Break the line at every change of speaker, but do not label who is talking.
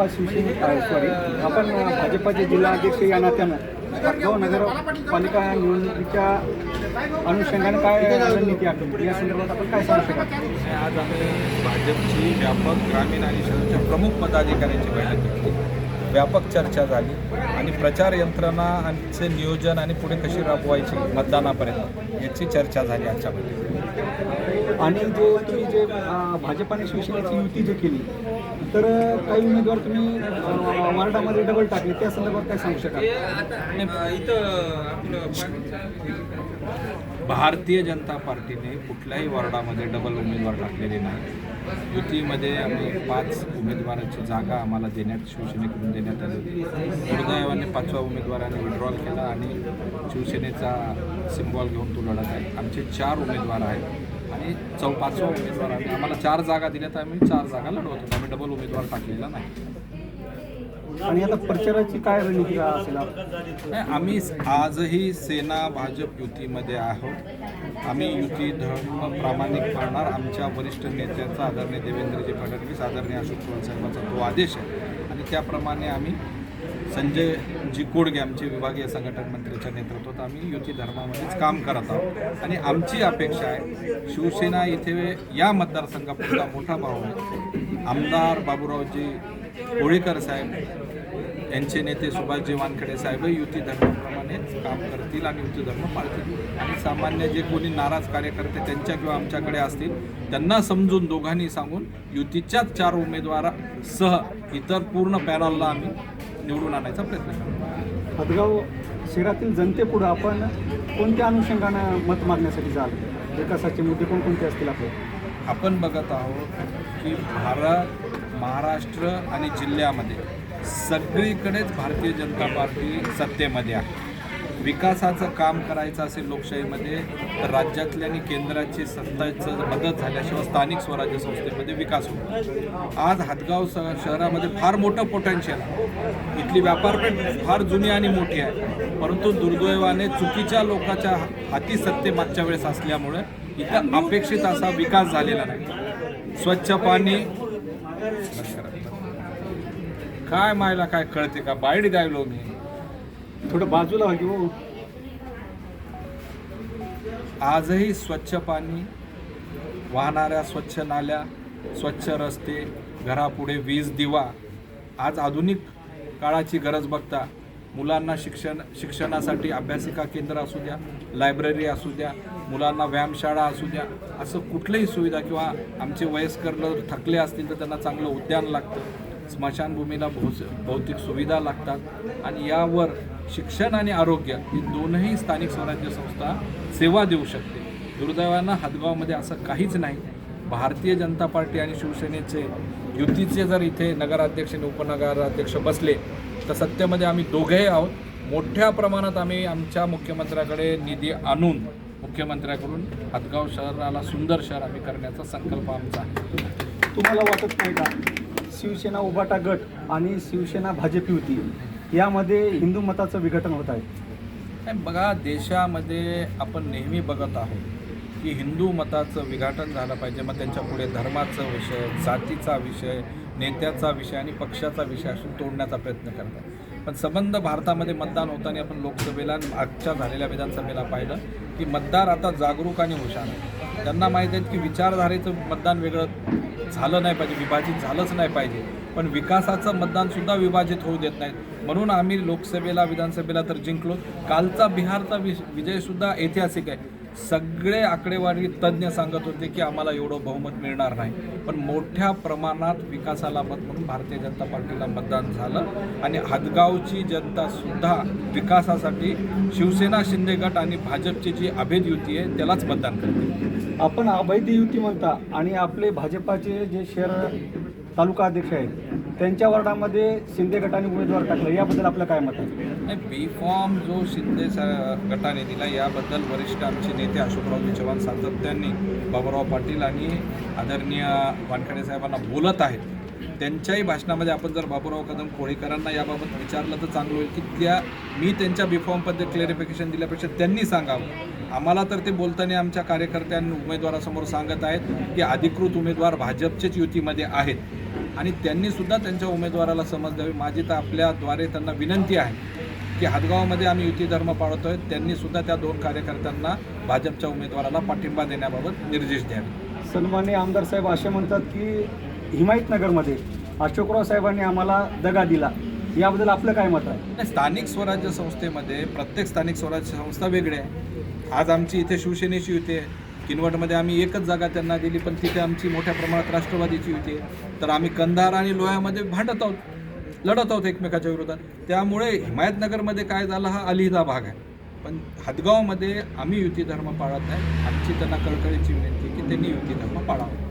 Bhajpa शिवसेने sorry आपण भाजपाचे जिल्हाध्यक्ष या नात्यानं हदगाव नगरपालिका निवडणुकीच्या अनुषंगाने काय रणनीती आखली? या संदर्भात आपण काय सांगू
आणि आज आम्ही भाजपची व्यापक ग्रामीण आणि शहराच्या प्रमुख पदाधिकाऱ्यांची बैठक घेतली. व्यापक चर्चा झाली आणि प्रचार यंत्रणा आणि नियोजन आणि पुढे कशी राबवायची मतदानापर्यंत याची चर्चा झाली आजच्या बैठकीत.
आणि जे तुम्ही जे अ, भाजप आणि शिवसेनेची युती जे केली तर काही उमेदवार तुम्ही वार्डामध्ये डबल टाकले त्या संदर्भात काय सांगू शकाल?
भारतीय जनता पार्टीने कुठल्याही वॉर्डामध्ये डबल उमेदवार टाकलेले नाही. युतीमध्ये आम्ही पाच उमेदवाराची जागा आम्हाला देण्यात शिवसेनेकडून देण्यात आली होती. दुर्दैवाने पाचव्या उमेदवाराने विड्रॉल केला आणि शिवसेनेचा सिम्बॉल घेऊन तो लढत आहे. आमचे चार उमेदवार आहेत. आणि चौ उमेदवार आम्ही आम्हाला चार जागा दिल्या तर आम्ही चार जागा लढवत. होतो आम्ही डबल उमेदवार टाकलेला नाही.
आणि आता प्रचाराची काय रणनीती असेल?
नाही आम्ही आजही सेना भाजप युतीमध्ये आहोत. आम्ही युती धर्म प्रामाणिक पाळणार. आमच्या वरिष्ठ नेत्याचा आदरणीय देवेंद्रजी फडणवीस आदरणीय अशोक चव्हाण साहेबांचा तो आदेश आहे. आणि त्याप्रमाणे आम्ही संजय जी कोडगे आमचे विभागीय संघटन मंत्र्याच्या नेतृत्वात आम्ही युती धर्मामध्येच काम करत आहोत. आणि आमची अपेक्षा आहे शिवसेना इथे या मतदारसंघापुरता मोठा भाव आहे. आमदार बाबूरावजी होळीकर साहेब यांचे नेते सुभाषजी वानखडे साहेबही युती धर्माप्रमाणेच काम करतील आणि युती धर्म पाळतील. आणि सामान्य जे कोणी नाराज कार्यकर्ते त्यांच्या किंवा आमच्याकडे असतील त्यांना समजून दोघांनी सांगून युतीच्याच चार उमेदवारासह इतर पूर्ण पॅनलला आम्ही निवडून आणायचा प्रयत्न करू.
हदगाव शहरातील जनतेपुढं आपण कोणत्या अनुषंगानं मत मागण्यासाठी जाल? विकासाचे मुद्दे कोणकोणते असतील आपले?
आपण बघत आहोत की भारत महाराष्ट्र आणि जिल्ह्यामध्ये सगळीकडेच भारतीय जनता पार्टी सत्तेमध्ये आहे. विकासाचं काम करायचं असेल लोकशाहीमध्ये तर राज्यातल्या आणि केंद्राची सत्ताचं मदत झाल्याशिवाय स्थानिक स्वराज्य संस्थेमध्ये विकास होतो आज हातगाव शहरामध्ये फार मोठं पोटेन्शियल आहे. इथली व्यापारपेठ फार जुनी आणि मोठी आहे. परंतु दुर्दैवाने चुकीच्या लोकांच्या हाती सत्ते मागच्या वेळेस असल्यामुळे इथं अपेक्षित असा विकास झालेला नाही. स्वच्छ पाणी काय मायला काय कळते का? बायडी द्यायलो मी.
थोडं बाजूला व्हा की हो
आजही स्वच्छ पाणी वाहणाऱ्या स्वच्छ नाल्या स्वच्छ रस्ते घरापुढे वीज दिवा आज आधुनिक काळाची गरज बघता मुलांना शिक्षण शिक्षणासाठी अभ्यासिका केंद्र असू द्या लायब्ररी असू द्या मुलांना व्यायामशाळा असू द्या असं कुठलीही सुविधा किंवा आमचे वयस्कर थकले असतील तर त्यांना चांगलं उद्यान लागतं. स्मशानभूमीला भौस भौतिक सुविधा लागतात आणि यावर शिक्षण आणि आरोग्य ही दोनही स्थानिक स्वराज्य संस्था सेवा देऊ शकते. दुर्दैवानं हदगावमध्ये असं काहीच नाही. भारतीय जनता पार्टी आणि शिवसेनेचे युतीचे जर इथे नगराध्यक्ष आणि उपनगराध्यक्ष बसले तर सत्तेमध्ये आम्ही दोघेही आहोत. मोठ्या प्रमाणात आम्ही आमच्या मुख्यमंत्र्याकडे निधी आणून मुख्यमंत्र्याकडून हदगाव शहराला सुंदर शहर आम्ही करण्याचा संकल्प आमचा आहे.
तुम्हाला वाटत नाही का? शिवसेना उभाटा गट आणि शिवसेना भाजप युती यामध्ये हिंदू मताचं विघटन होत आहे.
नाही, बघा देशामध्ये आपण नेहमी बघत आहोत की हिंदू मताचं विघाटन झालं पाहिजे. मग त्यांच्या पुढे धर्माचा विषय जातीचा विषय नेत्याचा विषय आणि पक्षाचा विषय असून तोडण्याचा प्रयत्न करतात. पण संबंध भारतामध्ये मतदान होताना आपण लोकसभेला आजच्या झालेल्या विधानसभेला पाहिलं की मतदार आता जागरूक आणि हुशार आहे त्यांना माहीत आहेत की विचारधारेचं मतदान वेगळं झालं नाही पाहिजे विभाजित झालंच नाही पाहिजे. पण विकासाचं मतदानसुद्धा विभाजित होऊ देत नाहीत. म्हणून आम्ही लोकसभेला विधानसभेला तर जिंकलो. कालचा बिहारचा वि विजयसुद्धा ऐतिहासिक आहे. सगळे आकडेवारी तज्ज्ञ सांगत होते की आम्हाला एवढं बहुमत मिळणार नाही. पण मोठ्या प्रमाणात विकासाला मत म्हणून भारतीय जनता पार्टीला मतदान झालं. आणि हदगावची जनतासुद्धा विकासासाठी शिवसेना शिंदे गट आणि भाजपची जी अभेद युती आहे त्यालाच मतदान करते.
आपण अवैध युती म्हणता आणि आपले भाजपाचे जे शहर तालुका अध्यक्ष आहेत. त्यांच्या वार्डामध्ये शिंदे गटाने उमेदवार टाकला. याबद्दल आपलं काय मत आहे?
नाही बी फॉर्म जो शिंदे सा- गटाने दिला याबद्दल वरिष्ठ आमचे नेते अशोकरावजी चव्हाण सातत्याने बाबुराव पाटील आणि आदरणीय वानखडे साहेबांना बोलत आहेत. त्यांच्याही भाषणामध्ये आपण जर बाबुराव कदम कोळीकरांना याबाबत विचारलं तर चांगलं होईल. की त्या मी त्यांच्या बी फॉर्मबद्दल क्लेरिफिकेशन दिल्यापेक्षा त्यांनी सांगावं. आम्हाला तर ते बोलताना आमच्या कार्यकर्त्यांनी उमेदवारासमोर सांगत आहेत की अधिकृत उमेदवार भाजपचेच युतीमध्ये आहेत. आणि त्यांनी सुद्धा त्यांच्या उमेदवाराला समज द्यावी. माझी तर आपल्याद्वारे त्यांना विनंती आहे की हातगावमध्ये आम्ही युती धर्म पाळतोय. त्यांनी सुद्धा त्या दोन कार्यकर्त्यांना भाजपच्या उमेदवाराला पाठिंबा देण्याबाबत निर्देश द्यावे.
सन्मान्य आमदार साहेब असे म्हणतात की हिमायतनगरमध्ये अशोकराव साहेबांनी आम्हाला दगा दिला. याबद्दल आपलं काय मत आहे?
स्थानिक स्वराज्य संस्थेमध्ये प्रत्येक स्थानिक स्वराज्य संस्था वेगळी आहे. आज आमची इथे शिवसेनेची युती आहे. किनवटमध्ये आम्ही एकच जागा त्यांना दिली पण तिथे आमची मोठ्या प्रमाणात राष्ट्रवादीची होती. तर आम्ही कंधार आणि लोह्यामध्ये भांडत आहोत लढत आहोत एकमेकाच्या विरोधात. त्यामुळे हिमायतनगरमध्ये काय झालं हा अलिहिदा भाग आहे. पण हदगावमध्ये आम्ही युती धर्म पाळत नाही. आमची त्यांना कळकळीची विनंती की त्यांनी युती धर्म पाळावा.